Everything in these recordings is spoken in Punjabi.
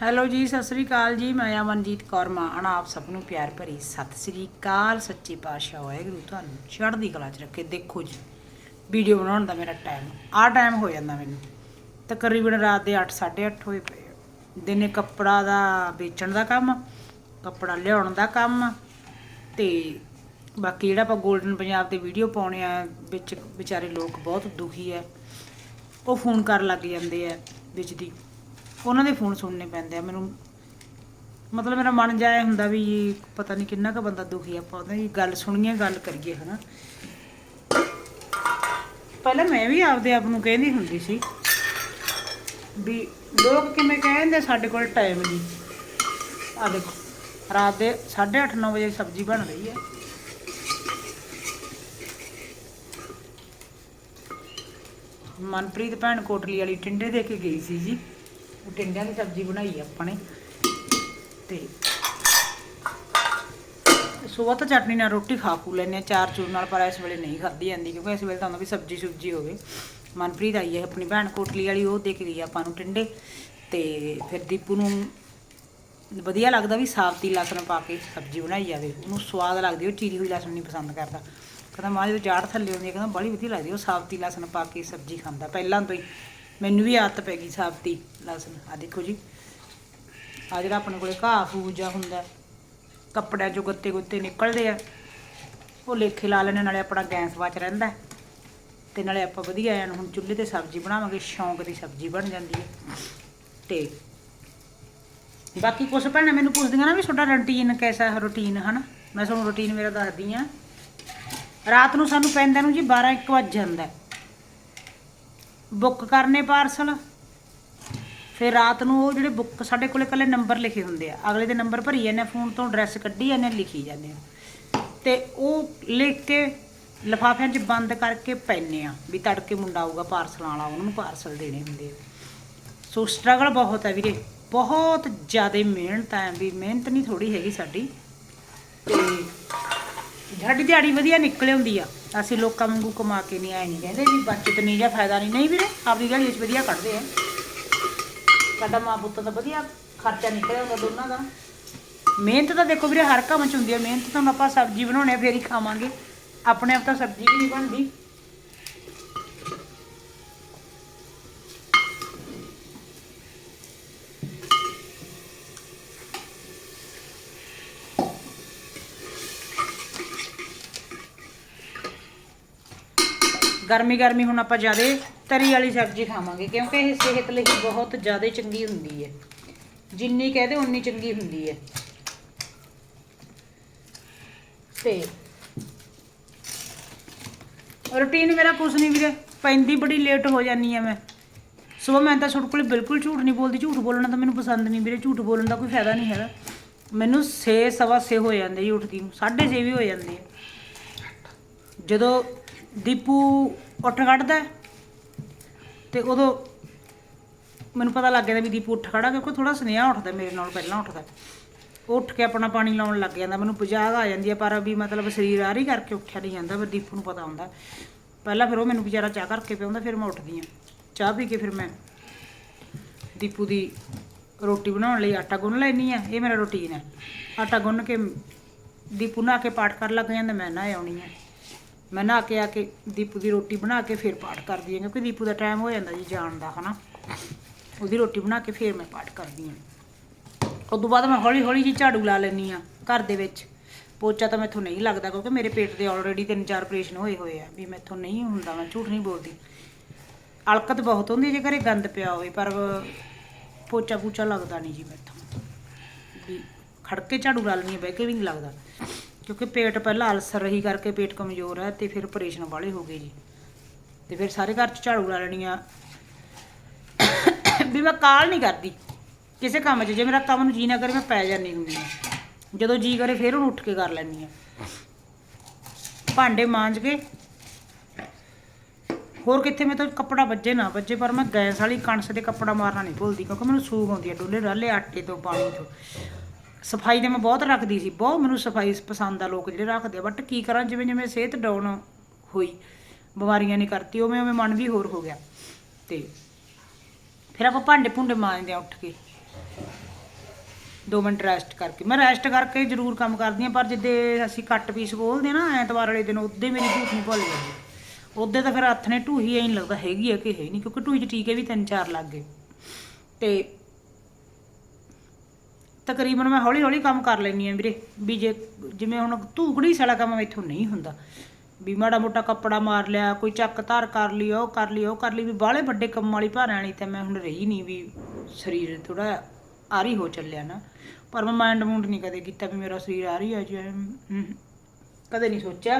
ਹੈਲੋ ਜੀ, ਸਤਿ ਸ੍ਰੀ ਅਕਾਲ ਜੀ। ਮੈਂ ਅਮਨਜੀਤ ਕੌਰ ਮਾਨ, ਆਪ ਸਭ ਨੂੰ ਪਿਆਰ ਭਰੀ ਸਤਿ ਸ੍ਰੀ ਅਕਾਲ। ਸੱਚੇ ਪਾਤਸ਼ਾਹ ਵਾਹਿਗੁਰੂ ਤੁਹਾਨੂੰ ਚੜ੍ਹਦੀ ਕਲਾ 'ਚ ਰੱਖੇ। ਦੇਖੋ ਜੀ, ਵੀਡੀਓ ਬਣਾਉਣ ਦਾ ਮੇਰਾ ਟਾਈਮ ਆਹ ਟਾਈਮ ਹੋ ਜਾਂਦਾ ਮੈਨੂੰ। ਤਕਰੀਬਨ ਰਾਤ ਦੇ 8 8:30 ਹੋਏ ਪਏ ਆ। ਦਿਨੇ ਕੱਪੜਾ ਦਾ ਵੇਚਣ ਦਾ ਕੰਮ, ਕੱਪੜਾ ਲਿਆਉਣ ਦਾ ਕੰਮ ਤੇ ਬਾਕੀ ਜਿਹੜਾ ਆਪਾਂ 골ਡਨ ਪੰਜਾਬ ਤੇ ਵੀਡੀਓ ਪਾਉਣੇ ਆ, ਵਿੱਚ ਵਿਚਾਰੇ ਲੋਕ ਬਹੁਤ ਦੁਖੀ ਐ ਉਹ ਫੋਨ ਕਰਨ ਲੱਗ ਜਾਂਦੇ ਆ, ਵਿੱਚ ਦੀ ਉਹਨਾਂ ਦੇ ਫੋਨ ਸੁਣਨੇ ਪੈਂਦੇ ਆ, ਮੈਨੂੰ ਮਤਲਬ ਮੇਰਾ ਮਨ ਜਾਇਆ ਹੁੰਦਾ ਵੀ ਪਤਾ ਨਹੀਂ ਕਿੰਨਾ ਕੁ ਬੰਦਾ ਦੁਖੀ ਆ, ਆਪਾਂ ਉਹਦੀ ਗੱਲ ਸੁਣੀਏ, ਗੱਲ ਕਰੀਏ, ਹਨਾ। ਪਹਿਲਾਂ ਮੈਂ ਵੀ ਆਪਦੇ ਆਪ ਨੂੰ ਕਹਿੰਦੀ ਹੁੰਦੀ ਸੀ ਵੀ ਲੋਕ ਕਿਵੇਂ ਕਹਿੰਦੇ ਸਾਡੇ ਕੋਲ ਟਾਈਮ ਨਹੀਂ ਆ ਦੇਖੋ, ਰਾਤ ਦੇ 8:30 9 ਵਜੇ ਸਬਜ਼ੀ ਬਣ ਰਹੀ ਹੈ ਮਨਪ੍ਰੀਤ ਭੈਣ ਕੋਟਲੀ ਵਾਲੀ ਟਿੰਡੇ ਦੇ ਕੇ ਗਈ ਸੀ ਜੀ। ਟਿੰਡਿਆਂ ਦੀ ਸਬਜ਼ੀ ਬਣਾਈ ਆਪਾਂ ਨੇ। ਤੇ ਸਵੇਰ ਤਾਂ ਚਟਨੀ ਨਾਲ ਰੋਟੀ ਖਾ ਖੂ ਲੈਂਦੇ ਆ, ਚਾਰ ਚੂਰ ਨਾਲ, ਪਰ ਇਸ ਵੇਲੇ ਨਹੀਂ ਖਾਧੀ ਜਾਂਦੀ, ਕਿਉਂਕਿ ਇਸ ਵੇਲੇ ਤਾਂ ਹੁੰਦਾ ਵੀ ਸਬਜ਼ੀ ਸੁਬਜੀ ਹੋਵੇ। ਮਨਪ੍ਰੀਤ ਆਈ ਹੈ ਆਪਣੀ ਭੈਣ, ਕੋਟਲੀ ਵਾਲੀ, ਉਹ ਦੇ ਕੇ ਗਈ ਆਪਾਂ ਨੂੰ ਟਿੰਡੇ। ਤੇ ਫਿਰ ਦੀਪੂ ਨੂੰ ਵਧੀਆ ਲੱਗਦਾ ਵੀ ਸਾਫਤੀ ਲਸਣ ਪਾ ਕੇ ਸਬਜ਼ੀ ਬਣਾਈ ਜਾਵੇ। ਉਹਨੂੰ ਸਵਾਦ ਲੱਗਦੀ ਉਹ ਚੀਰੀ ਹੋਈ ਲਸਣ ਨਹੀਂ ਪਸੰਦ ਕਰਦਾ। ਕਹਿੰਦਾ ਮਾਂ, ਜਦੋਂ ਜਾੜ ਥੱਲੇ ਹੁੰਦੀ ਹੈ ਕਹਿੰਦਾ ਬੜੀ ਵਧੀਆ ਲੱਗਦੀ ਉਹ ਸਾਫਤੀ ਲਸਣ ਪਾ ਕੇ ਸਬਜ਼ੀ ਖਾਂਦਾ, ਪਹਿਲਾਂ ਤੋਂ ਹੀ। ਮੈਨੂੰ ਵੀ ਆਦਤ ਪੈ ਗਈ ਸਾਫਤੀ ਲਸਣ। ਆ ਦੇਖੋ ਜੀ। ਆ ਜਿਹੜਾ ਆਪਣੇ ਕੋਲੇ ਘਾਹ ਫੂਜਾ ਹੁੰਦਾ ਕੱਪੜਿਆਂ ਚੋਂ ਗੱਤੇ ਗੁੱਤੇ ਨਿਕਲਦੇ ਆ। ਉਹ ਲੇਖੇ ਲਾ ਲੈਣੇ ਨਾਲੇ ਆਪਣਾ ਗੈਸ ਬਚ ਰਹਿੰਦਾ ਹੈ। ਤੇ ਨਾਲੇ ਆਪਾਂ ਵਧੀਆ ਐਨ ਹੁਣ ਚੁੱਲ੍ਹੇ ਤੇ ਸਬਜ਼ੀ ਬਣਾਵਾਂਗੇ, ਸ਼ੌਂਕ ਦੀ ਸਬਜ਼ੀ ਬਣ ਜਾਂਦੀ ਹੈ। ਤੇ ਬਾਕੀ ਕੁਛ ਭੈਣਾਂ ਮੈਨੂੰ ਪੁੱਛਦੀਆਂ ਨਾ ਵੀ ਤੁਹਾਡਾ ਰੂਟੀਨ ਕੈਸਾ ਹੈ ਰੂਟੀਨ ਹਨਾ? ਮੈਂ ਤੁਹਾਨੂੰ ਰੂਟੀਨ ਮੇਰਾ ਦੱਸਦੀ ਆ ਰਾਤ ਨੂੰ ਸਾਨੂੰ ਪੈਂਦਾ ਨੂੰ ਜੀ 12 1 ਵਜ ਜਾਂਦਾ ਬੁੱਕ ਕਰਨੇ ਪਾਰਸਲ। ਫਿਰ ਰਾਤ ਨੂੰ ਉਹ ਜਿਹੜੇ ਬੁੱਕ ਸਾਡੇ ਕੋਲੇ ਕੱਲੇ ਨੰਬਰ ਲਿਖੇ ਹੁੰਦੇ ਆ। ਅਗਲੇ ਦੇ ਨੰਬਰ ਭਰੀ ਜਾਂਦੇ ਫੋਨ ਤੋਂ ਐਡਰੈਸ ਕੱਢੀ ਜਾਂਦੇ ਲਿਖੀ ਜਾਂਦੇ ਆ। ਤੇ ਉਹ ਲਿਖ ਕੇ ਲਿਫਾਫਿਆਂ 'ਚ ਬੰਦ ਕਰਕੇ ਪੈਨੇ ਆ ਵੀ ਤੜਕੇ ਮੁੰਡਾ ਆਊਗਾ ਪਾਰਸਲ ਵਾਲਾ, ਉਹਨੂੰ ਪਾਰਸਲ ਦੇਣੇ ਹੁੰਦੇ ਆ। ਸੋ ਸਟਰਗਲ ਬਹੁਤ ਹੈ ਵੀਰੇ। ਬਹੁਤ ਜ਼ਿਆਦਾ ਮਿਹਨਤ ਹੈ ਵੀ ਮਿਹਨਤ ਨਹੀਂ ਥੋੜੀ ਹੈਗੀ ਸਾਡੀ। ਤੇ ਸਾਡੀ ਦਿਹਾੜੀ ਵਧੀਆ ਨਿਕਲ ਆਉਂਦੀ ਆ। ਅਸੀਂ ਲੋਕਾਂ ਵਾਂਗੂ ਕਮਾ ਕੇ ਨਹੀਂ ਆਏ ਨਹੀਂ ਕਹਿੰਦੇ ਵੀ ਬਚਤ ਨਹੀਂ ਜਾਂ ਫਾਇਦਾ ਨਹੀਂ। ਨਹੀਂ ਵੀਰੇ, ਆਪਦੀ ਦਿਹਾੜੀ ਵਿੱਚ ਵਧੀਆ ਕੱਢਦੇ ਆ। ਸਾਡਾ ਮਾਂ ਪੁੱਤ ਦਾ ਵਧੀਆ ਖਰਚਾ ਨਿਕਲਿਆ ਆਉਂਦਾ ਦੋਨਾਂ ਦਾ। ਮਿਹਨਤ ਤਾਂ ਦੇਖੋ ਵੀਰੇ, ਹਰ ਕੰਮ 'ਚ ਹੁੰਦੀ ਹੈ ਮਿਹਨਤ ਤਾਂ ਹੁਣ ਆਪਾਂ ਸਬਜ਼ੀ ਬਣਾਉਣੇ ਆ, ਫੇਰ ਹੀ ਖਾਵਾਂਗੇ। ਆਪਣੇ ਆਪ ਤਾਂ ਸਬਜ਼ੀ ਵੀ ਨਹੀਂ ਬਣਦੀ। ਗਰਮੀ ਗਰਮੀ ਹੁਣ ਆਪਾਂ ਜ਼ਿਆਦਾ ਤਰੀ ਵਾਲੀ ਸਬਜ਼ੀ ਖਾਵਾਂਗੇ, ਕਿਉਂਕਿ ਇਹ ਸਿਹਤ ਲਈ ਬਹੁਤ ਜ਼ਿਆਦਾ ਚੰਗੀ ਹੁੰਦੀ ਹੈ। ਜਿੰਨੀ ਕਹਦੇ ਉਨੀ ਚੰਗੀ ਹੁੰਦੀ ਹੈ। ਤੇ ਰੁਟੀਨ ਮੇਰਾ ਕੁਛ ਨਹੀਂ ਵੀਰੇ, ਪੈਂਦੀ ਬੜੀ ਲੇਟ ਹੋ ਜਾਨੀ ਆ ਮੈਂ। ਸਵੇਰ ਮੈਂ ਤਾਂ ਤੁਹਾਡੇ ਕੋਲ ਬਿਲਕੁਲ ਝੂਠ ਨਹੀਂ ਬੋਲਦੀ, ਝੂਠ ਬੋਲਣਾ ਤਾਂ ਮੈਨੂੰ ਪਸੰਦ ਨਹੀਂ ਵੀਰੇ, ਝੂਠ ਬੋਲਣ ਦਾ ਕੋਈ ਫਾਇਦਾ ਨਹੀਂ ਹੈਗਾ। ਮੈਨੂੰ 6 ਸਵਾ 6 ਹੋ ਜਾਂਦੇ ਜੀ ਉੱਠਦੀ ਨੂੰ 6:30 ਵੀ ਹੋ ਜਾਂਦੇ ਆ। ਜਦੋਂ ਦੀਪੂ ਉੱਠ ਖੜਦਾ ਹੈ, ਤੇ ਉਦੋਂ ਮੈਨੂੰ ਪਤਾ ਲੱਗ ਜਾਂਦਾ ਵੀ ਦੀਪੂ ਉੱਠ ਖੜਾ ਕਿਉਂਕਿ ਥੋੜਾ ਸੁਨੇਹਾ ਉੱਠਦਾ ਮੇਰੇ ਨਾਲ ਪਹਿਲਾਂ ਉੱਠਦਾ ਉਹ ਉੱਠ ਕੇ ਆਪਣਾ ਪਾਣੀ ਲਾਉਣ ਲੱਗ ਜਾਂਦਾ ਮੈਨੂੰ ਪੁਜਾਗ ਆ ਜਾਂਦੀ ਹੈ ਪਰ ਵੀ ਮਤਲਬ ਸਰੀਰ ਆਰੀ ਕਰਕੇ ਉੱਠਿਆ ਨਹੀਂ ਜਾਂਦਾ ਪਰ ਦੀਪੂ ਨੂੰ ਪਤਾ ਹੁੰਦਾ ਪਹਿਲਾਂ ਫਿਰ ਉਹ ਮੈਨੂੰ ਵਿਚਾਰਾ ਚਾਹ ਕਰਕੇ ਪਿਆਉਂਦਾ ਫਿਰ ਮੈਂ ਉੱਠਦੀ ਹਾਂ। ਚਾਹ ਪੀ ਕੇ ਫਿਰ ਮੈਂ ਦੀਪੂ ਦੀ ਰੋਟੀ ਬਣਾਉਣ ਲਈ ਆਟਾ ਗੁੰਨ ਲੈਣੀ ਆ ਇਹ ਮੇਰਾ ਰੁਟੀਨ ਹੈ। ਆਟਾ ਗੁੰਨ ਕੇ ਦੀਪੂ ਨਹਾ ਕੇ ਪਾਠ ਕਰ ਲੱਗ ਜਾਂਦਾ ਮੈਂ ਨਹਾ ਆਉਣੀ ਆ ਮੈਂ ਨਹਾ ਕੇ ਆ ਕੇ ਦੀਪੂ ਦੀ ਰੋਟੀ ਬਣਾ ਕੇ ਫਿਰ ਪਾਠ ਕਰਦੀ ਹਾਂ, ਕਿਉਂਕਿ ਦੀਪੂ ਦਾ ਟਾਈਮ ਹੋ ਜਾਂਦਾ ਜੀ ਜਾਣ ਦਾ, ਹਨਾ? ਉਹਦੀ ਰੋਟੀ ਬਣਾ ਕੇ ਫਿਰ ਮੈਂ ਪਾਠ ਕਰਦੀ ਹਾਂ। ਉਸ ਤੋਂ ਬਾਅਦ ਮੈਂ ਹੌਲੀ ਹੌਲੀ ਜੀ ਝਾੜੂ ਲਾ ਲੈਣੀ ਆ ਘਰ ਦੇ ਵਿੱਚ। ਪੋਚਾ ਤਾਂ ਮੈਥੋਂ ਨਹੀਂ ਲੱਗਦਾ, ਕਿਉਂਕਿ ਮੇਰੇ ਪੇਟ ਦੇ ਆਲਰੇਡੀ ਤਿੰਨ ਚਾਰ ਆਪਰੇਸ਼ਨ ਹੋਏ ਹੋਏ ਆ, ਵੀ ਮੈਥੋਂ ਨਹੀਂ ਹੁੰਦਾ, ਮੈਂ ਝੂਠ ਨਹੀਂ ਬੋਲਦੀ। ਅਲਕਤ ਬਹੁਤ ਹੁੰਦੀ ਜੇ ਘਰੇ ਗੰਦ ਪਿਆ ਹੋਵੇ, ਪਰ ਪੋਚਾ ਪੂਚਾ ਲੱਗਦਾ ਨਹੀਂ ਜੀ ਮੈਥੋਂ। ਵੀ ਖੜਕੇ ਝਾੜੂ ਲਾ ਲੈਣੀ ਬਹਿ ਕੇ ਵੀ ਨਹੀਂ ਲੱਗਦਾ। ਕਿਉਂਕਿ ਪੇਟ ਪਹਿਲਾਂ ਅਲਸਰ ਰਹੀ ਕਰਕੇ ਪੇਟ ਕਮਜ਼ੋਰ ਹੈ ਤੇ ਫਿਰ ਆਪਰੇਸ਼ਨ ਵਾਲੇ ਹੋ ਗਏ ਜੀ। ਤੇ ਫਿਰ ਸਾਰੇ ਘਰ ਚ ਝਾੜੂ ਲਾ ਲੈਣੀ ਆ। ਵੀ ਮੈਂ ਕਾਲ ਨਹੀਂ ਕਰਦੀ ਕਿਸੇ ਕੰਮ 'ਚ, ਜੇ ਮੇਰਾ ਕੰਮ ਨੂੰ ਜੀ ਨਾ ਕਰੇ ਮੈਂ ਪੈ ਜਾਂਦੀ ਹੁੰਦੀ ਹਾਂ ਜਦੋਂ ਜੀ ਕਰੇ ਫਿਰ ਉਹਨੂੰ ਉੱਠ ਕੇ ਕਰ ਲੈਂਦੀ ਹਾਂ ਭਾਂਡੇ ਮਾਂਜ ਕੇ। ਹੋਰ ਕਿੱਥੇ ਮੈਂ ਤਾਂ ਕੱਪੜਾ ਵੱਜੇ ਨਾ ਵੱਜੇ, ਪਰ ਮੈਂ ਗੈਸ ਵਾਲੀ ਕਣਸ ਤੇ ਕੱਪੜਾ ਮਾਰਨਾ ਨਹੀਂ ਭੁੱਲਦੀ ਕਿਉਂਕਿ ਮੈਨੂੰ ਸੂਗ ਆਉਂਦੀ ਹੈ ਡੋਲੇ ਰਾਲੇ ਆਟੇ ਤੋਂ ਪਾਣੀ ਤੋਂ। ਸਫ਼ਾਈ ਤੇ ਮੈਂ ਬਹੁਤ ਰੱਖਦੀ ਸੀ, ਬਹੁਤ ਮੈਨੂੰ ਸਫ਼ਾਈ ਪਸੰਦ ਆ ਲੋਕ ਜਿਹੜੇ ਰੱਖਦੇ ਆ ਬਟ ਕੀ ਕਰਾਂ, ਜਿਵੇਂ ਜਿਵੇਂ ਸਿਹਤ ਡਾਊਨ ਹੋਈ, ਬਿਮਾਰੀਆਂ ਨੇ ਕਰਤੀ, ਉਵੇਂ ਉਵੇਂ ਮਨ ਵੀ ਹੋਰ ਹੋ ਗਿਆ। ਤੇ ਫਿਰ ਆਪਾਂ ਭਾਂਡੇ ਭੁੰਡੇ ਮਾਂਜਦੇ ਆ ਉੱਠ ਕੇ। 2 ਮਿੰਟ ਰੈਸਟ ਕਰਕੇ। ਮੈਂ ਰੈਸਟ ਕਰਕੇ ਜ਼ਰੂਰ ਕੰਮ ਕਰਦੀ ਹਾਂ, ਪਰ ਜਿੱਦੇ ਅਸੀਂ ਕੱਟ ਪੀਸ ਖੋਲਦੇ ਨਾ, ਐਤਵਾਰ ਵਾਲੇ ਦਿਨ, ਉੱਦੇ ਮੇਰੀ ਝੂਠ ਨਹੀਂ ਭੁੱਲ ਜਾਂਦੀ ਉਹਦੇ ਤਾਂ ਫਿਰ ਹੱਥ ਨੇ ਢੂਹੀ ਐਂ ਲੱਗਦਾ ਹੈਗੀ ਆ ਕਿ ਹੈ ਨਹੀਂ ਕਿਉਂਕਿ ਢੂਹੀ 'ਚ ਟੀਕੇ ਵੀ ਤਿੰਨ ਚਾਰ ਲੱਗ ਗਏ। ਤੇ ਤਕਰੀਬਨ ਮੈਂ ਹੌਲੀ ਹੌਲੀ ਕੰਮ ਕਰ ਲੈਣੀ ਆ ਵੀਰੇ ਵੀ ਜੇ ਜਿਵੇਂ ਹੁਣ ਧੂਕੜੀ ਸਾਲਾ ਕੰਮ ਮੈਥੋਂ ਨਹੀਂ ਹੁੰਦਾ। ਵੀ ਮਾੜਾ ਮੋਟਾ ਕੱਪੜਾ ਮਾਰ ਲਿਆ ਕੋਈ ਚੱਕ ਧਾਰ ਕਰ ਲਈ ਉਹ ਕਰ ਲਈ ਉਹ ਕਰ ਲਈ ਵੀ ਬਾਹਲੇ ਵੱਡੇ ਕੰਮ ਵਾਲੀ ਭਾਰਾਂ ਵਾਲੀ ਤਾਂ ਮੈਂ ਹੁਣ ਰਹੀ ਨਹੀਂ ਵੀ ਸਰੀਰ ਥੋੜਾ ਆਰੀ ਹੋ ਚੱਲਿਆ ਨਾ। ਪਰ ਮੈਂ ਮਾਈਂਡ ਮੂੰਡ ਨਹੀਂ ਕਦੇ ਕੀਤਾ ਵੀ ਮੇਰਾ ਸਰੀਰ ਆਰੀ ਆ ਜਾਏ। ਹਮ, ਕਦੇ ਨਹੀਂ ਸੋਚਿਆ।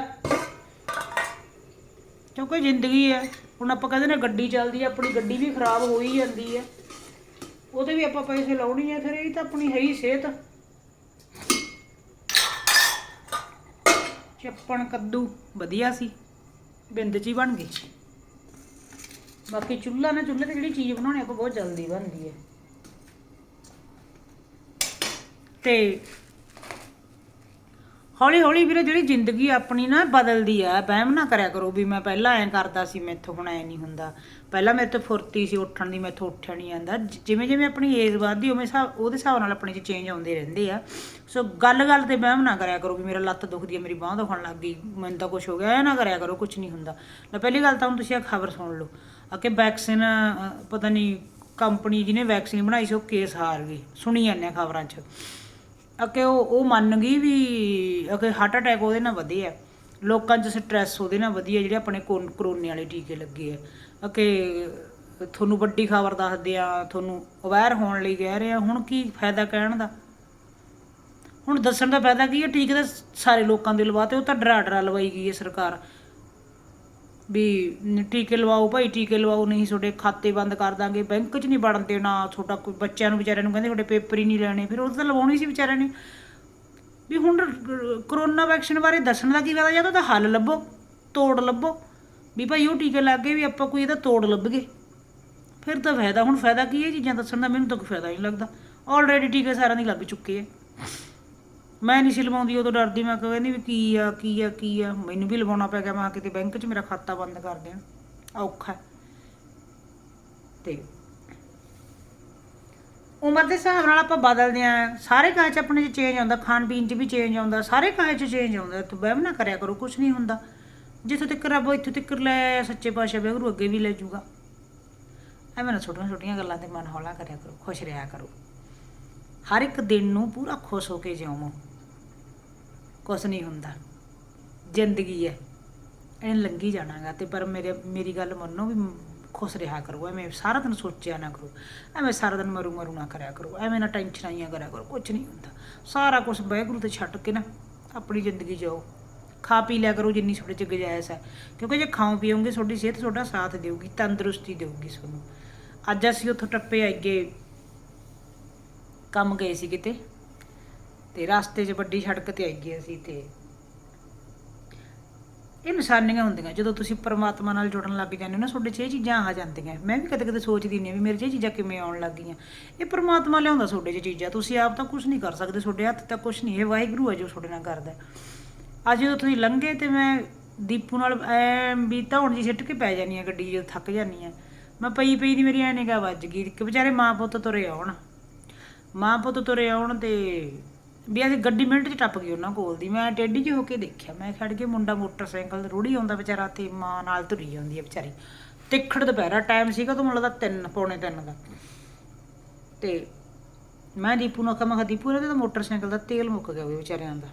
ਕਿਉਂਕਿ ਜ਼ਿੰਦਗੀ ਹੈ। ਹੁਣ ਆਪਾਂ ਕਹਿੰਦੇ ਨੇ ਗੱਡੀ ਚੱਲਦੀ ਹੈ ਆਪਣੀ ਗੱਡੀ ਵੀ ਖਰਾਬ ਹੋ ਹੀ ਜਾਂਦੀ ਹੈ। ਉਹਦੇ ਵੀ ਆਪਾਂ ਪੈਸੇ ਲਾਉਣੀ ਹੈ ਫਿਰ, ਇਹ ਤਾਂ ਆਪਣੀ ਹੈ ਹੀ ਸਿਹਤ। ਚੱਪਣ ਕੱਦੂ ਵਧੀਆ ਸੀ, ਬਿੰਦ ਚ ਹੀ ਬਣ ਗਈ ਬਾਕੀ ਚੁੱਲ੍ਹਾ ਨਾ, ਚੁੱਲ੍ਹੇ ਤੇ ਜਿਹੜੀ ਚੀਜ਼ ਬਣਾਉਣੀ ਆਪਾਂ ਬਹੁਤ ਜਲਦੀ ਬਣਦੀ ਹੈ। ਤੇ ਹੌਲੀ ਹੌਲੀ ਵੀਰੇ ਜਿਹੜੀ ਜ਼ਿੰਦਗੀ ਆਪਣੀ ਨਾ ਬਦਲਦੀ ਆ, ਵਹਿਮ ਨਾ ਕਰਿਆ ਕਰੋ ਵੀ ਮੈਂ ਪਹਿਲਾਂ ਐਂ ਕਰਦਾ ਸੀ, ਮੈਥੋਂ ਹੁਣ ਐ ਨਹੀਂ ਹੁੰਦਾ। ਪਹਿਲਾਂ ਮੇਰੇ ਤੋਂ ਫੁਰਤੀ ਸੀ, ਉੱਠਣ ਦੀ ਮੈਥੋਂ ਉੱਠਿਆ ਨਹੀਂ ਜਾਂਦਾ। ਜਿਵੇਂ ਜਿਵੇਂ ਆਪਣੀ ਏਜ ਵੱਧਦੀ, ਉਵੇਂ ਹਿਸਾਬ ਉਹਦੇ ਹਿਸਾਬ ਨਾਲ ਆਪਣੇ 'ਚ ਚੇਂਜ ਆਉਂਦੇ ਰਹਿੰਦੇ ਆ। ਸੋ ਗੱਲ ਗੱਲ ਤੇ ਵਹਿਮ ਨਾ ਕਰਿਆ ਕਰੋ ਵੀ ਮੇਰਾ ਲੱਤ ਦੁਖਦੀ ਹੈ ਮੇਰੀ ਬਾਂਹ ਦੁਖਣ ਲੱਗ ਗਈ, ਮੈਨੂੰ ਤਾਂ ਕੁਝ ਹੋ ਗਿਆ ਇਹ ਨਾ ਕਰਿਆ ਕਰੋ ਕੁਝ ਨਹੀਂ ਹੁੰਦਾ। ਨਾ ਪਹਿਲੀ ਗੱਲ ਤਾਂ ਹੁਣ ਤੁਸੀਂ ਇਹ ਖਬਰ ਸੁਣ ਲਓ। ਅਕੇ ਵੈਕਸੀਨ ਪਤਾ ਨਹੀਂ ਕੰਪਨੀ ਜਿਹਨੇ ਵੈਕਸੀਨ ਬਣਾਈ ਸੀ, ਉਹ ਕੇਸ ਹਾਰ ਗਈ। ਸੁਣੀ ਜਾਂਦੇ ਆ ਖਬਰਾਂ 'ਚ। ਅਕੇ ਉਹ ਉਹ ਮੰਨ ਗਈ ਵੀ ਅਕੇ ਹਾਰਟ ਅਟੈਕ ਉਹਦੇ ਨਾਲ ਵਧੇ ਆ। ਲੋਕਾਂ 'ਚ ਸਟ੍ਰੈਸ ਉਹਦੇ ਨਾਲ ਵਧੀਆ ਜਿਹੜੇ ਆਪਣੇ ਕੋਨ- ਕਰੋਨੇ ਵਾਲੇ ਟੀਕੇ ਲੱਗੇ ਆ। ਅਕੇ ਤੁਹਾਨੂੰ ਵੱਡੀ ਖਬਰ ਦੱਸਦੇ ਆ, ਤੁਹਾਨੂੰ ਅਵੇਅਰ ਹੋਣ ਲਈ ਕਹਿ ਰਹੇ ਆ, ਹੁਣ ਕੀ ਫਾਇਦਾ ਕਹਿਣ ਦਾ? ਹੁਣ ਦੱਸਣ ਦਾ ਫਾਇਦਾ ਕੀ ਹੈ ਟੀਕੇ ਤਾਂ ਸਾਰੇ ਲੋਕਾਂ ਦੇ ਲਵਾਤੇ, ਉਹ ਤਾਂ ਡਰਾ ਡਰਾ ਲਵਾਈ ਗਈ ਹੈ ਸਰਕਾਰ। ਵੀ ਟੀਕੇ ਲਵਾਓ ਭਾਈ, ਟੀਕੇ ਲਵਾਓ, ਨਹੀਂ ਤੁਹਾਡੇ ਖਾਤੇ ਬੰਦ ਕਰ ਦਾਂਗੇ, ਬੈਂਕ 'ਚ ਨਹੀਂ ਵੜਨ ਦੇਣਾ, ਤੁਹਾਡਾ ਕੋਈ ਬੱਚਿਆਂ ਨੂੰ ਵਿਚਾਰਿਆਂ ਨੂੰ ਕਹਿੰਦੇ ਤੁਹਾਡੇ ਪੇਪਰ ਹੀ ਨਹੀਂ ਲੈਣੇ, ਫਿਰ ਉਹ ਤਾਂ ਲਵਾਉਣੀ ਸੀ ਵਿਚਾਰਿਆਂ ਨੇ। ਵੀ ਹੁਣ ਕਰੋਨਾ ਵੈਕਸੀਨ ਬਾਰੇ ਦੱਸਣ ਦਾ ਕੀ ਫਾਇਦਾ, ਜਾਂ ਤਾਂ ਉਹਦਾ ਹੱਲ ਲੱਭੋ, ਤੋੜ ਲੱਭੋ, ਵੀ ਭਾਈ ਉਹ ਟੀਕੇ ਲੱਗ ਗਏ ਵੀ ਆਪਾਂ ਕੋਈ ਇਹਦਾ ਤੋੜ ਲੱਭਗੇ ਫਿਰ ਤਾਂ ਫਾਇਦਾ, ਹੁਣ ਫਾਇਦਾ ਕੀ ਹੈ ਇਹ ਚੀਜ਼ਾਂ ਦੱਸਣ ਦਾ ਮੈਨੂੰ ਤਾਂ ਕੋਈ ਫਾਇਦਾ ਨਹੀਂ ਲੱਗਦਾ। ਆਲਰੇਡੀ ਟੀਕੇ ਸਾਰਿਆਂ ਦੀ ਲੱਭ ਚੁੱਕੇ ਆ। ਮੈਂ ਨਹੀਂ ਸੀ ਲਵਾਉਂਦੀ, ਉਦੋਂ ਡਰਦੀ, ਮੈਂ ਕਹਿੰਦੀ ਵੀ ਕੀ ਆ ਕੀ ਆ ਕੀ ਆ। ਮੈਨੂੰ ਵੀ ਲਵਾਉਣਾ ਪੈ ਗਿਆ, ਮੈਂ ਕਿਤੇ ਬੈਂਕ 'ਚ ਮੇਰਾ ਖਾਤਾ ਬੰਦ ਕਰ ਦੇਣ। ਔਖਾ ਹੈ। ਤੇ ਉਮਰ ਦੇ ਹਿਸਾਬ ਨਾਲ ਆਪਾਂ ਬਦਲਦੇ ਆ ਸਾਰੇ ਕਾਹ 'ਚ ਆਪਣੇ 'ਚ ਚੇਂਜ ਆਉਂਦਾ, ਖਾਣ ਪੀਣ 'ਚ ਵੀ ਚੇਂਜ ਆਉਂਦਾ, ਸਾਰੇ ਕਾਹ 'ਚ ਚੇਂਜ ਆਉਂਦਾ। ਤੂੰ ਵਹਿਮ ਨਾ ਕਰਿਆ ਕਰੋ ਕੁਝ ਨਹੀਂ ਹੁੰਦਾ। ਜਿੱਥੋਂ ਤੱਕ ਰੱਬ ਇੱਥੋਂ ਤੱਕ ਲੈ ਸੱਚੇ ਪਾਤਸ਼ਾਹ ਵਾਹਿਗੁਰੂ ਅੱਗੇ ਵੀ ਲੈ ਜਾਊਗਾ। ਐਵੇਂ ਨਾ ਛੋਟੀਆਂ ਛੋਟੀਆਂ ਗੱਲਾਂ ਤੇ ਮਨ ਹੌਲਾ ਕਰਿਆ ਕਰੋ, ਖੁਸ਼ ਰਿਹਾ ਕਰੋ। ਹਰ ਇੱਕ ਦਿਨ ਨੂੰ ਪੂਰਾ ਖੁਸ਼ ਹੋ ਕੇ ਜਿਉਵੋ ਕੁਛ ਨਹੀਂ ਹੁੰਦਾ। ਜ਼ਿੰਦਗੀ ਹੈ ਇਹਨ ਲੰਗੀ ਜਾਣਾਗਾ ਤੇ ਪਰ ਮੇਰੇ, ਮੇਰੀ ਗੱਲ ਮੰਨੋ ਵੀ ਖੁਸ਼ ਰਿਹਾ ਕਰੋ। ਐਵੇਂ ਸਾਰਾ ਦਿਨ ਸੋਚਿਆ ਨਾ ਕਰੋ। ਐਵੇਂ ਸਾਰਾ ਦਿਨ ਮਰੂ ਮਰੂ ਨਾ ਕਰਿਆ ਕਰੋ। ਐਵੇਂ ਨਾ ਟੈਨਸ਼ਨਾਂ ਆਈਆਂ ਕਰਿਆ ਕਰੋ। ਕੁਝ ਨਹੀਂ ਹੁੰਦਾ। ਸਾਰਾ ਕੁਝ ਵਾਹਿਗੁਰੂ ਤੇ ਛੱਡ ਕੇ ਨਾ ਆਪਣੀ ਜ਼ਿੰਦਗੀ ਜਾਓ। ਖਾ ਪੀ ਲਿਆ ਕਰੋ ਜਿੰਨੀ ਤੁਹਾਡੇ ਚ ਗੁਜਾਇਸ਼ ਹੈ ਕਿਉਂਕਿ ਜੇ ਖਾਓ ਪੀਓਗੇ ਤੁਹਾਡੀ ਸਿਹਤ ਤੁਹਾਡਾ ਸਾਥ ਦੇਊਗੀ, ਤੰਦਰੁਸਤੀ ਦੇਊਗੀ ਤੁਹਾਨੂੰ। ਅੱਜ ਅਸੀਂ ਉੱਥੋਂ ਟੱਪੇ ਆਈਏ। ਕੰਮ ਗਏ ਸੀ ਕਿਤੇ। ਤੇ ਰਸਤੇ 'ਚ ਵੱਡੀ ਸੜਕ ਤੇ ਆਈ ਗਏ ਅਸੀਂ ਤੇ। ਇਹ ਨਿਸ਼ਾਨੀਆਂ ਹੁੰਦੀਆਂ, ਜਦੋਂ ਤੁਸੀਂ ਪਰਮਾਤਮਾ ਨਾਲ ਜੁੜਨ ਲੱਗ ਜਾਂਦੇ ਹੋ ਨਾ, ਤੁਹਾਡੇ 'ਚ ਇਹ ਚੀਜ਼ਾਂ ਆ ਜਾਂਦੀਆਂ। ਮੈਂ ਵੀ ਕਦੇ ਕਦੇ ਸੋਚਦੀ ਨਹੀਂ ਵੀ ਮੇਰੇ 'ਚ ਇਹ ਚੀਜ਼ਾਂ ਕਿਵੇਂ ਆਉਣ ਲੱਗ ਗਈਆਂ ਇਹ ਪਰਮਾਤਮਾ ਲਿਆਉਂਦਾ ਤੁਹਾਡੇ 'ਚ ਚੀਜ਼ਾਂ। ਤੁਸੀਂ ਆਪ ਤਾਂ ਕੁਝ ਨਹੀਂ ਕਰ ਸਕਦੇ, ਤੁਹਾਡੇ ਹੱਥ ਤਾਂ ਕੁਝ ਨਹੀਂ। ਇਹ ਵਾਹਿਗੁਰੂ ਹੈ ਜੋ ਤੁਹਾਡੇ ਨਾਲ ਕਰਦਾ ਅੱਜ ਜਦੋਂ ਤੁਸੀਂ ਲੰਘੇ ਤੇ ਮੈਂ ਦੀਪੂ ਨਾਲ ਐ ਵੀ ਧੌਣ ਜੀ ਸਿੱਟ ਕੇ ਪੈ ਜਾਨੀ ਆ ਗੱਡੀ ਜਦੋਂ ਥੱਕ ਜਾਨੀ ਆ ਮੈਂ ਪਈ ਪਈ ਦੀ ਮੇਰੀ ਐ ਨਿਗਾਹ ਵੱਜ ਗਈ ਕਿ ਵਿਚਾਰੇ ਮਾਂ ਪੁੱਤ ਤੁਰੇ ਆਉਣ। ਮਾਂ ਪੁੱਤ ਤੁਰੇ ਆਉਣ ਤੇ ਵੀ ਅਸੀਂ ਗੱਡੀ ਮਿੰਟ 'ਚ ਟੱਪ ਗਈ ਉਹਨਾਂ ਕੋਲ ਦੀ। ਮੈਂ ਟੇਢੀ ਜਿਹੀ ਹੋ ਕੇ ਦੇਖਿਆ। ਮੈਂ ਖੜ ਕੇ ਮੁੰਡਾ ਮੋਟਰਸਾਈਕਲ ਤੇ ਰੋੜੀ ਆਉਂਦਾ ਵਿਚਾਰਾ ਤੇ ਮਾਂ ਨਾਲ ਤੁਰੀ ਜਾਂਦੀ ਹੈ ਵਿਚਾਰੀ। ਤਿੱਖੜ ਦੁਪਹਿਰਾ ਟਾਈਮ ਸੀਗਾ ਤਾਂ ਮੈਨੂੰ ਲੱਗਦਾ 3 ਪੌਣੇ 3 ਦਾ। ਤੇ ਮੈਂ ਦੀਪੂ ਨੂੰ ਆਖਿਆ, ਮੈਂ ਕਿਹਾ, ਦੀਪੂ, ਇਹਦੇ ਤਾਂ ਮੋਟਰਸਾਈਕਲ ਦਾ ਤੇਲ ਮੁੱਕ ਗਿਆ ਵੀ ਵਿਚਾਰਿਆਂ ਦਾ।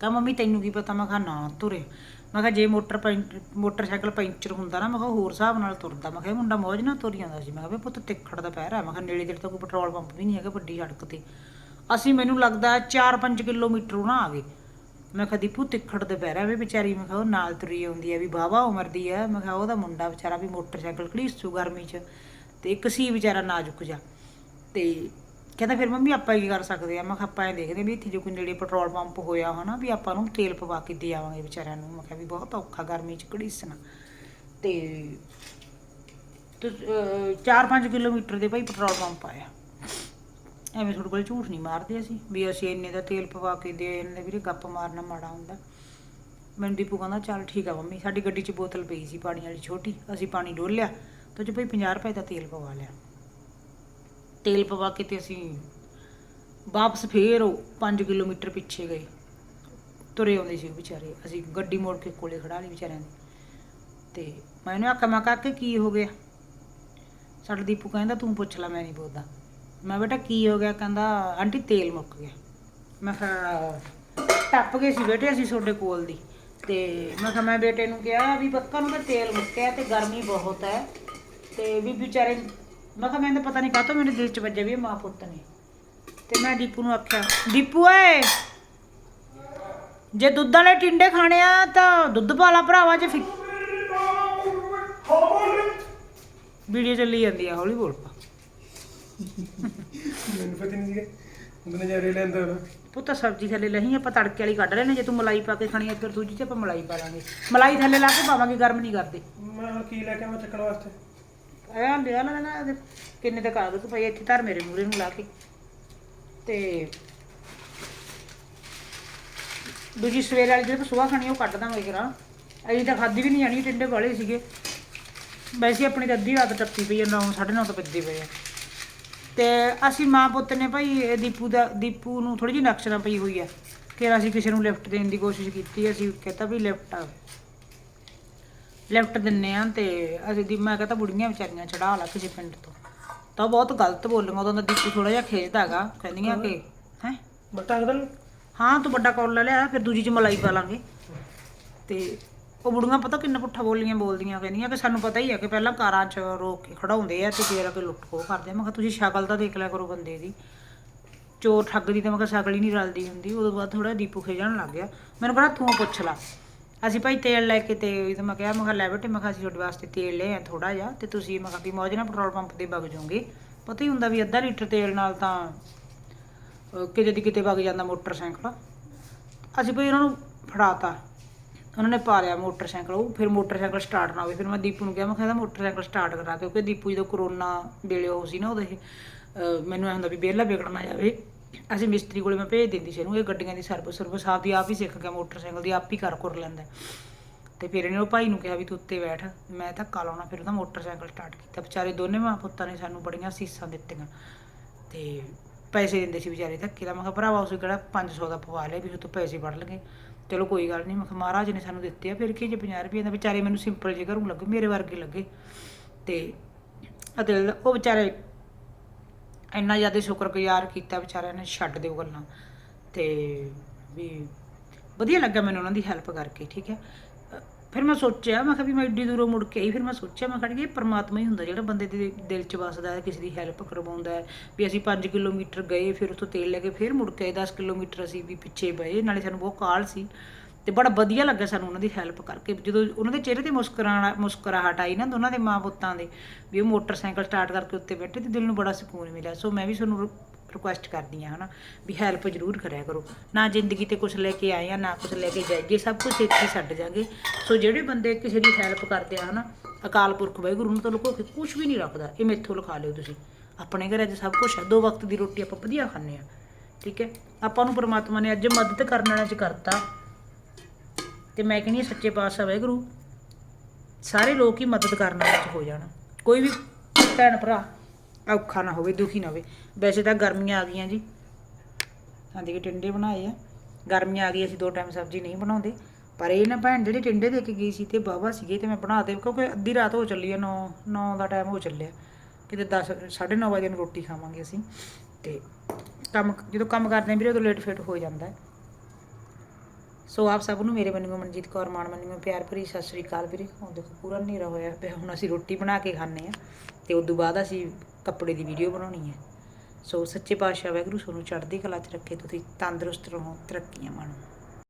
ਕਹ ਮੰਮੀ, ਤੈਨੂੰ ਕੀ ਪਤਾ? ਮੈਂ ਕਿਹਾ, ਨਾ ਤੁਰੇ ਮੈਂ ਕਿਹਾ, ਜੇ ਮੋਟਰ ਪੈਂ- ਮੋਟਰਸਾਈਕਲ ਪੈਂਚਰ ਹੁੰਦਾ ਨਾ, ਮੈਂ ਕਿਹਾ, ਹੋਰ ਹਿਸਾਬ ਨਾਲ ਤੁਰਦਾ। ਮੈਂ ਕਿਹਾ ਮੁੰਡਾ ਮੌਜ ਨਾਲ ਤੁਰ ਜਾਂਦਾ ਸੀ। ਮੈਂ ਕਿਹਾ, ਵੀ ਪੁੱਤ, ਤਿੱਖੜ ਦਾ ਪੈਰ ਹੈ। ਮੈਂ ਕਿਹਾ, ਨੇੜੇ ਤੇੜੇ ਤਾਂ ਕੋਈ ਪੈਟਰੋਲ ਪੰਪ ਵੀ ਨਹੀਂ ਹੈਗਾ, ਵੱਡੀ ਸੜਕ ਤੇ। ਅਸੀਂ ਮੈਨੂੰ ਲੱਗਦਾ 4-5 ਕਿਲੋਮੀਟਰ ਉਹਨਾਂ ਆ ਗਏ ਮੈਂ ਕਿਹਾ, ਦੀਪੂ, ਤਿੱਖੜ ਦੇ ਪੈਰ ਵੀ ਵਿਚਾਰੀ। ਮੈਂ ਕਿਹਾ, ਉਹ ਨਾਲ ਤੁਰੀ ਆਉਂਦੀ ਹੈ, ਵੀ ਬਾਵਾ ਉਮਰ ਦੀ ਹੈ। ਮੈਂ ਕਿਹਾ, ਉਹਦਾ ਮੁੰਡਾ ਵਿਚਾਰਾ ਵੀ ਮੋਟਰਸਾਈਕਲ ਘੜੀਸੂ ਗਰਮੀ 'ਚ, ਤੇ ਇੱਕ ਸੀ ਵਿਚਾਰਾ ਨਾਜ਼ੁਕ ਜਾ। ਤੇ ਕਹਿੰਦਾ, ਫਿਰ ਮੰਮੀ ਆਪਾਂ ਕੀ ਕਰ ਸਕਦੇ ਆ? ਮੈਂ ਕਿਹਾ, ਆਪਾਂ ਇਹ ਦੇਖਦੇ ਵੀ ਇੱਥੇ ਜੋ ਕੋਈ ਨੇੜੇ ਪੈਟਰੋਲ ਪੰਪ ਹੋਇਆ ਹੋਣਾ, ਵੀ ਆਪਾਂ ਨੂੰ ਤੇਲ ਪਵਾ ਕੇ ਦੇ ਆਵਾਂਗੇ ਵਿਚਾਰਿਆਂ ਨੂੰ। ਮੈਂ ਕਿਹਾ, ਵੀ ਬਹੁਤ ਔਖਾ ਗਰਮੀ ਚ ਘੜੀਸਣਾ ਤੇ 4-5 ਕਿਲੋਮੀਟਰ ਦੇ ਭਾਈ ਪੈਟਰੋਲ ਪੰਪ ਆਇਆ। ਐਵੇਂ ਤੁਹਾਡੇ ਕੋਲ ਝੂਠ ਨਹੀਂ ਮਾਰਦੇ ਅਸੀਂ, ਵੀ ਅਸੀਂ ਇੰਨੇ ਦਾ ਤੇਲ ਪਵਾ ਕੇ ਦੇ ਇੰਨੇ ਵੀਰੇ, ਗੱਪ ਮਾਰਨਾ ਮਾੜਾ ਹੁੰਦਾ। ਮੈਨੂੰ ਦੀਪੂ ਕਹਿੰਦਾ, ਚੱਲ ਠੀਕ ਆ ਮੰਮੀ, ਸਾਡੀ ਗੱਡੀ 'ਚ ਬੋਤਲ ਪਈ ਸੀ ਪਾਣੀ ਵਾਲੀ ਛੋਟੀ, ਅਸੀਂ ਪਾਣੀ ਡੋਲ ਲਿਆ, ਤੇ ਉਹ 'ਚ ਭਾਈ 50 ਰੁਪਏ ਦਾ ਤੇਲ ਪਵਾ ਲਿਆ। ਤੇਲ ਪਵਾ ਕੇ ਤੇ ਅਸੀਂ ਵਾਪਸ ਫੇਰ ਉਹ 5 ਕਿਲੋਮੀਟਰ ਪਿੱਛੇ ਗਏ। ਤੁਰੇ ਆਉਂਦੇ ਸੀ ਵਿਚਾਰੇ, ਅਸੀਂ ਗੱਡੀ ਮੋੜ ਕੇ ਕੋਲੇ ਖੜਾ ਲਈ ਵਿਚਾਰਿਆਂ ਦੀ ਤੇ ਮੈਂ ਇਹਨੂੰ ਆਖਿਆ, ਮੈਂ ਕਾਕੇ, ਕੀ ਹੋ ਗਿਆ? ਸਾਡਾ ਦੀਪੂ ਕਹਿੰਦਾ, ਤੂੰ ਪੁੱਛ ਲੈ, ਮੈਂ ਨਹੀਂ ਬੋਲਦਾ ਮੈਂ ਬੇਟਾ ਕੀ ਹੋ ਗਿਆ? ਕਹਿੰਦਾ, ਆਂਟੀ ਤੇਲ ਮੁੱਕ ਗਿਆ। ਮੈਂ ਕਿਹਾ, ਟੱਪ ਗਏ ਸੀ ਬੇਟੇ ਅਸੀਂ ਤੁਹਾਡੇ ਕੋਲ ਦੀ। ਤੇ ਮੈਂ ਕਿਹਾ, ਮੈਂ ਬੇਟੇ ਨੂੰ ਕਿਹਾ ਵੀ ਪੱਕਾ ਨੂੰ ਤਾਂ ਤੇਲ ਮੁੱਕਿਆ ਤੇ ਗਰਮੀ ਬਹੁਤ ਹੈ। ਤੇ ਵੀ ਵਿਚਾਰੇ ਮੈਂ ਕਿਹਾ, ਮੈਨੂੰ ਪਤਾ ਨਹੀਂ ਕਾਹਤੋਂ ਮੇਰੇ ਦਿਲ 'ਚ ਵੱਜਿਆ ਵੀ ਮਾਂ ਪੁੱਤ ਨੇ। ਤੇ ਮੈਂ ਦੀਪੂ ਨੂੰ ਆਖਿਆ, ਦੀਪੂ ਓਏ! ਜੇ ਦੁੱਧ ਵਾਲੇ ਟਿੰਡੇ ਖਾਣੇ ਆ ਤਾਂ ਦੁੱਧ ਪਾਲਾ ਭਰਾਵਾ ਜੇ ਫਿ ਵੀਡੀਓ ਚੱਲੀ ਜਾਂਦੀ ਆ ਹੌਲੀ ਬੋਲ ਪਾ। ਮੈਨੂੰ ਪਤਾ ਨਹੀਂ ਸੀਗਾ। ਉਹਦੇ ਨਜ਼ਾਰੇ ਲੈਂਦਾ ਹੋਣਾ ਪੁੱਤ ਸਬਜ਼ੀ ਥੱਲੇ ਲਹੀਂ ਆਪਾਂ ਤੜਕੇ ਵਾਲੀ ਕੱਢ ਲੈਣੇ ਜੇ ਤੂੰ ਮਲਾਈ ਪਾ ਕੇ ਖਾਣੀ ਆ ਫਿਰ ਦੂਜੀ ਤੇ ਆਪਾਂ ਮਲਾਈ ਪਾ ਲਾਂਗੇ। ਮਲਾਈ ਥੱਲੇ ਲਾ ਕੇ ਪਾਵਾਂਗੇ ਗਰਮ ਨਹੀਂ ਕਰਦੇ। ਮੈਂ ਹੁਣ ਕੀ ਲੈ ਕੇ ਮੈਂ ਚੱਕਣ ਵਾਸਤੇ? ਆ ਲਿਆ ਨਾ ਨਾ ਇਹਦੇ ਕਿੰਨੇ ਆ ਤੂੰ ਭਾਈ ਇੱਥੇ ਧਰ ਮੇਰੇ ਮੂਰੇ ਨੂੰ ਲਾ ਕੇ। ਤੇ ਦੂਜੀ ਸਵੇਰ ਵਾਲੀ ਜਿਹੜੀ ਸੁਬਾਹ ਖਾਣੀ ਉਹ ਕੱਢ ਦਾਂਗੇ ਕਰਾਂ ਅਜੇ ਤਾਂ ਖਾਦੀ ਵੀ ਨਹੀਂ ਜਾਣੀ ਟਿੰਡੇ ਵਾਲੇ ਸੀਗੇ। ਵੈਸੇ ਆਪਣੀ ਤਾਂ ਅੱਧੀ ਰਾਤ ਟੱਪੀ ਪਈ ਆ 9 9:30 ਤੋਂ ਵੱਜਦੇ ਪਏ ਆ। ਤੇ ਅਸੀਂ ਮਾਂ ਪੁੱਤ ਨੇ ਭਾਈ ਇਹ ਦੀਪੂ ਦਾ ਦੀਪੂ ਨੂੰ ਥੋੜੀ ਜਿਹੀ ਨਕਸ਼ਨਾ ਪਈ ਹੋਈ ਆ ਕਿ ਅਸੀਂ ਕਿਸੇ ਨੂੰ ਲਿਫਟ ਦੇਣ ਦੀ ਕੋਸ਼ਿਸ਼ ਕੀਤੀ ਅਸੀਂ ਕਹਿੰਦਾ ਵੀ ਲਿਫਟ ਲਿਫਟ ਦਿੰਨੇ ਆ ਤੇ ਅਸੀਂ ਦੀ ਮੈਂ ਕਹਤਾ ਬੁੜੀਆਂ ਵਿਚਾਰੀਆਂ ਚੜਾ ਲਾ ਕਿਸੇ ਪਿੰਡ ਤੋਂ। ਤਾਂ ਬਹੁਤ ਗਲਤ ਬੋਲੀਆਂ ਉਦੋਂ ਦਾ ਦੀਪੂ ਥੋੜਾ ਜਿਹਾ ਖੇਜਦਾ ਹੈਗਾ ਕਹਿੰਦੀਆਂ ਕਿ ਹੈ? ਬੱਟਾ ਅਗਦਲ ਹਾਂ ਤੂੰ ਵੱਡਾ ਕੌਲ ਲੈ ਲਿਆ ਫਿਰ ਦੂਜੀ ਚ ਮਲਾਈ ਪਾ ਲਾਂਗੇ। ਤੇ ਉਹ ਬੁੜੀਆਂ ਪਤਾ ਕਿੰਨਾ ਪੁੱਠਾ ਬੋਲੀਆਂ ਬੋਲਦੀਆਂ ਕਹਿੰਦੀਆਂ ਕਿ ਸਾਨੂੰ ਪਤਾ ਹੀ ਹੈ ਕਿ ਪਹਿਲਾਂ ਕਾਰਾਂ 'ਚ ਰੋਕ ਕੇ ਖੜਾਉਂਦੇ ਆ ਤੇ ਫੇਰ ਆ ਕੇ ਲੁੱਟ ਖੋਹ ਕਰਦੇ ਆ। ਮੈਂ ਕਿਹਾ, ਤੁਸੀਂ ਸ਼ਕਲ ਤਾਂ ਦੇਖ ਲਿਆ ਕਰੋ ਬੰਦੇ ਦੀ। ਚੋਰ ਠੱਗ ਦੀ ਤਾਂ ਮੈਂ ਕਿਹਾ ਸ਼ਕਲ ਹੀ ਨਹੀਂ ਰਲਦੀ ਹੁੰਦੀ। ਉਦੋਂ ਬਾਅਦ ਥੋੜਾ ਦੀਪੂ ਖੇਜਣ ਲੱਗ ਗਿਆ। ਮੈਨੂੰ ਕਹਿੰਦਾ, ਤੂੰ ਪੁੱਛ ਲਾ। ਅਸੀਂ ਭਾਈ ਤੇਲ ਲੈ ਕੇ ਤੇ ਤੇ ਮੈਂ ਕਿਹਾ ਮੈਂ ਕਿਹਾ, ਲੈ ਬੇਟੇ, ਮੈਂ ਕਿਹਾ, ਅਸੀਂ ਤੁਹਾਡੇ ਵਾਸਤੇ ਤੇਲ ਲੈ ਆ ਥੋੜਾ ਜਿਹਾ ਤੇ ਤੁਸੀਂ ਮੈਂ ਕਿਹਾ ਵੀ ਮੌਜ ਨਾਲ ਪੈਟਰੋਲ ਪੰਪ ਤੇ ਵਗ ਜਾਓਗੇ। ਪਤਾ ਹੀ ਹੁੰਦਾ ਵੀ ਅੱਧਾ ਲੀਟਰ ਤੇਲ ਨਾਲ ਤਾਂ, ਅਹ, ਕਿਤੇ ਦੀ ਕਿਤੇ ਵਗ ਜਾਂਦਾ ਮੋਟਰਸਾਈਕਲ। ਅਸੀਂ ਭਈ ਉਹਨਾਂ ਨੂੰ ਫੜਾਤਾ। ਉਹਨਾਂ ਨੇ ਪਾ ਲਿਆ ਮੋਟਰਸਾਈਕਲ, ਉਹ ਫਿਰ ਮੋਟਰਸਾਈਕਲ ਸਟਾਰਟ ਨਾ ਹੋਵੇ। ਫਿਰ ਮੈਂ ਦੀਪੂ ਨੂੰ ਕਿਹਾ, ਮੈਂ ਕਿਹਾ ਮੋਟਰਸਾਈਕਲ ਸਟਾਰਟ ਕਰਾ ਕਿਉਂਕਿ ਦੀਪੂ ਜਦੋਂ ਕਰੋਨਾ ਵੇਲੇ ਉਹ ਸੀ ਨਾ ਉਹਦੇ ਮੈਨੂੰ ਐਂ ਹੁੰਦਾ ਵੀ ਵਿਹਲਾ ਵਿਗੜ ਨਾ ਜਾਵੇ। ਅਸੀਂ ਮਿਸਤਰੀ ਕੋਲੇ ਮੈਂ ਭੇਜ ਦਿੰਦੀ ਸੀ ਇਹਨੂੰ, ਇਹ ਗੱਡੀਆਂ ਦੀ ਸਰਵਿਸ ਸਰਵਿਸ ਆਪ ਦੀ ਆਪ ਹੀ ਸਿੱਖ ਗਿਆ, ਮੋਟਰਸਾਈਕਲ ਦੀ ਆਪ ਹੀ ਕਰ ਕਰ ਲੈਂਦਾ। ਤੇ ਫਿਰ ਇਹਨੇ ਉਹ ਭਾਈ ਨੂੰ ਕਿਹਾ ਵੀ ਤੂੰ ਉੱਤੇ ਬੈਠ, ਮੈਂ ਧੱਕਾ ਲਾਉਣਾ, ਫਿਰ ਉਹਦਾ ਮੋਟਰਸਾਈਕਲ ਸਟਾਰਟ ਕੀਤਾ। ਵਿਚਾਰੇ ਦੋਨੇ ਮਾਂ ਪੁੱਤਾਂ ਨੇ ਸਾਨੂੰ ਬੜੀਆਂ ਸੀਸਾਂ ਦਿੱਤੀਆਂ। ਤੇ ਪੈਸੇ ਦਿੰਦੇ ਸੀ ਵਿਚਾਰੇ ਧੱਕੇ ਦਾ ਮੈਂ ਕਿਹਾ ਭਰਾਵਾ ਉਸ ਕਿਹੜਾ 500 ਦਾ ਪਵਾ ਲਿਆ ਵੀ ਉਹ ਤੋਂ ਪੈਸੇ ਵੜ ਲਗੇ। ਚਲੋ ਕੋਈ ਗੱਲ ਨਹੀਂ ਮੈਂ ਕਿਹਾ ਮਹਾਰਾਜ ਨੇ ਸਾਨੂੰ ਦਿੱਤੇ ਆ, ਫਿਰ ਕੀ ਜੇ 50 ਰੁਪਏ ਦਾ ਵਿਚਾਰੇ ਮੈਨੂੰ ਸਿੰਪਲ ਜੇ ਘਰੋਂ ਲੱਗੇ, ਮੇਰੇ ਵਰਗੇ ਲੱਗੇ। ਤੇ ਅਤੇ ਉਹ ਵਿਚਾਰੇ ਇੰਨਾ ਜ਼ਿਆਦਾ ਸ਼ੁਕਰਗੁਜ਼ਾਰ ਕੀਤਾ ਵਿਚਾਰਿਆਂ ਨੇ ਛੱਡ ਦਿਓ ਗੱਲਾਂ। ਤੇ ਵੀ ਵਧੀਆ ਲੱਗਾ ਮੈਨੂੰ ਉਹਨਾਂ ਦੀ ਹੈਲਪ ਕਰਕੇ, ਠੀਕ ਹੈ। ਫਿਰ ਮੈਂ ਸੋਚਿਆ, ਮੈਂ ਕਿਹਾ ਵੀ ਮੈਂ ਏਡੀ ਦੂਰੋਂ ਮੁੜ ਕੇ ਆਈ, ਫਿਰ ਮੈਂ ਸੋਚਿਆ, ਮੈਂ ਕਿਹਾ ਕਿ ਇਹ ਪਰਮਾਤਮਾ ਹੀ ਹੁੰਦਾ ਜਿਹੜਾ ਬੰਦੇ ਦੇ ਦਿਲ 'ਚ ਵਸਦਾ ਹੈ, ਕਿਸੇ ਦੀ ਹੈਲਪ ਕਰਵਾਉਂਦਾ ਹੈ, ਵੀ ਅਸੀਂ 5 ਕਿਲੋਮੀਟਰ ਗਏ, ਫਿਰ ਉੱਥੋਂ ਤੇਲ ਲੈ ਕੇ ਫਿਰ ਮੁੜ ਕੇ ਆਏ 10 ਕਿਲੋਮੀਟਰ ਅਸੀਂ ਵੀ ਪਿੱਛੇ ਪਏ ਨਾਲੇ ਸਾਨੂੰ ਬਹੁਤ ਕਾਲ ਸੀ ਤੇ ਬੜਾ ਵਧੀਆ ਲੱਗਾ ਸਾਨੂੰ ਉਹਨਾਂ ਦੀ ਹੈਲਪ ਕਰਕੇ, ਜਦੋਂ ਉਹਨਾਂ ਦੇ ਚਿਹਰੇ ਤੇ ਮੁਸਕਰਾਣਾ, ਮੁਸਕਰਾਹਟ ਆਈ ਨਾ ਦੋਨਾਂ ਦੇ ਮਾਂ ਪੁੱਤਾਂ ਦੇ, ਵੀ ਉਹ ਮੋਟਰਸਾਈਕਲ ਸਟਾਰਟ ਕਰਕੇ ਉੱਤੇ ਬੈਠੇ ਤੇ ਦਿਲ ਨੂੰ ਬੜਾ ਸਕੂਨ ਮਿਲਿਆ, ਸੋ ਮੈਂ ਵੀ ਤੁਹਾਨੂੰ ਰਿਕੁਐਸਟ ਕਰਦੀ ਹਾਂ ਹਨਾ, ਵੀ ਹੈਲਪ ਜ਼ਰੂਰ ਕਰਿਆ ਕਰੋ। ਨਾ ਜ਼ਿੰਦਗੀ ਤੇ ਕੁਝ ਲੈ ਕੇ ਆਏ ਆ, ਨਾ ਕੁਝ ਲੈ ਕੇ ਜਾਈਏ, ਸਭ ਕੁਝ ਇੱਥੇ ਛੱਡ ਜਾਗੇ। ਸੋ ਜਿਹੜੇ ਬੰਦੇ ਕਿਸੇ ਦੀ ਹੈਲਪ ਕਰਦੇ ਆ, ਹਨਾ, ਅਕਾਲ ਪੁਰਖ ਵਾਹਿਗੁਰੂ ਨੂੰ ਤਾਂ ਲੁਕੋ ਕੇ ਕੁਝ ਵੀ ਨਹੀਂ ਰੱਖਦਾ, ਇਹ ਮੈਥੋਂ ਲਿਖਾ ਲਿਓ ਤੁਸੀਂ। ਆਪਣੇ ਘਰੇ ਅੱਜ ਸਭ ਕੁਝ ਹੈ, ਦੋ ਵਕਤ ਦੀ ਰੋਟੀ ਆਪਾਂ ਵਧੀਆ ਖਾਂਦੇ ਆ, ਠੀਕ ਹੈ? ਆਪਾਂ ਨੂੰ ਪਰਮਾਤਮਾ ਨੇ ਅੱਜ ਮਦਦ ਕਰਨ ਵਾਲਿਆਂ ਚ ਕਰਤਾ। ਤੇ ਮੈਂ ਕਹਿੰਦੀ ਹਾਂ, ਸੱਚੇ ਪਾਤਸ਼ਾਹ ਵਾਹਿਗੁਰੂ, ਸਾਰੇ ਲੋਕ ਹੀ ਮਦਦ ਕਰਨ ਵਾਲੇ ਚ ਹੋ ਜਾਣ। ਕੋਈ ਵੀ ਭੈਣ ਭਰਾ ਔਖਾ ਨਾ ਹੋਵੇ, ਦੁਖੀ ਨਾ ਹੋਵੇ। ਵੈਸੇ ਤਾਂ ਗਰਮੀਆਂ ਆ ਗਈਆਂ ਜੀ। ਆਂਦੇ ਕਿ ਟਿੰਡੇ ਬਣਾਏ ਆ। ਗਰਮੀਆਂ ਆ ਗਈ ਅਸੀਂ ਦੋ ਟਾਈਮ ਸਬਜ਼ੀ ਨਹੀਂ ਬਣਾਉਂਦੇ। ਪਰ ਇਹ ਨਾ ਭੈਣ, ਜਿਹੜੀ ਟਿੰਡੇ ਦੇ ਕੇ ਗਈ ਸੀ ਤੇ ਬਾਬਾ ਸੀਗੇ ਤੇ ਮੈਂ ਬਣਾ ਦੇ ਕਿਉਂਕਿ ਅੱਧੀ ਰਾਤ ਹੋ ਚੱਲੀ ਆ 9 9 ਦਾ ਟਾਈਮ ਹੋ ਚੱਲਿਆ। ਕਿਤੇ 10 9:30 ਵਜੇ ਨੂੰ ਰੋਟੀ ਖਾਵਾਂਗੇ ਅਸੀਂ। ਤੇ ਕੰਮ, ਜਦੋਂ ਕੰਮ ਕਰਦੇ ਆਂ ਵੀਰੇ, ਉਦੋਂ ਲੇਟ ਫੇਟ ਹੋ ਜਾਂਦਾ ਹੈ। ਸੋ ਆਪ ਸਭ ਨੂੰ, ਮੇਰੇ ਵੱਲੋਂ ਮਨਜੀਤ ਕੌਰ, ਮਾਨ ਵੱਲੋਂ ਪਿਆਰ ਭਰੀ ਸਤਿ ਸ੍ਰੀ ਅਕਾਲ ਵੀਰੇ। ਹੁਣ ਦੇਖੋ ਪੂਰਾ ਹਨੇਰਾ ਹੋਇਆ ਪਿਆ, ਹੁਣ ਅਸੀਂ ਰੋਟੀ ਬਣਾ ਕੇ ਖਾਂਦੇ ਆ ਤੇ ਉਸ ਤੋਂ ਬਾਅਦ ਅਸੀਂ ਕੱਪੜੇ ਦੀ ਵੀਡੀਓ ਬਣਾਉਣੀ ਹੈ। ਸੋ ਸੱਚੇ ਪਾਤਸ਼ਾਹ ਵਾਹਿਗੁਰੂ ਤੁਹਾਨੂੰ ਚੜ੍ਹਦੀ ਕਲਾ 'ਚ ਰੱਖੇ ਤੁਸੀਂ, ਤੰਦਰੁਸਤ ਰਹੋ, ਤਰੱਕੀਆਂ ਮਾਣੋ।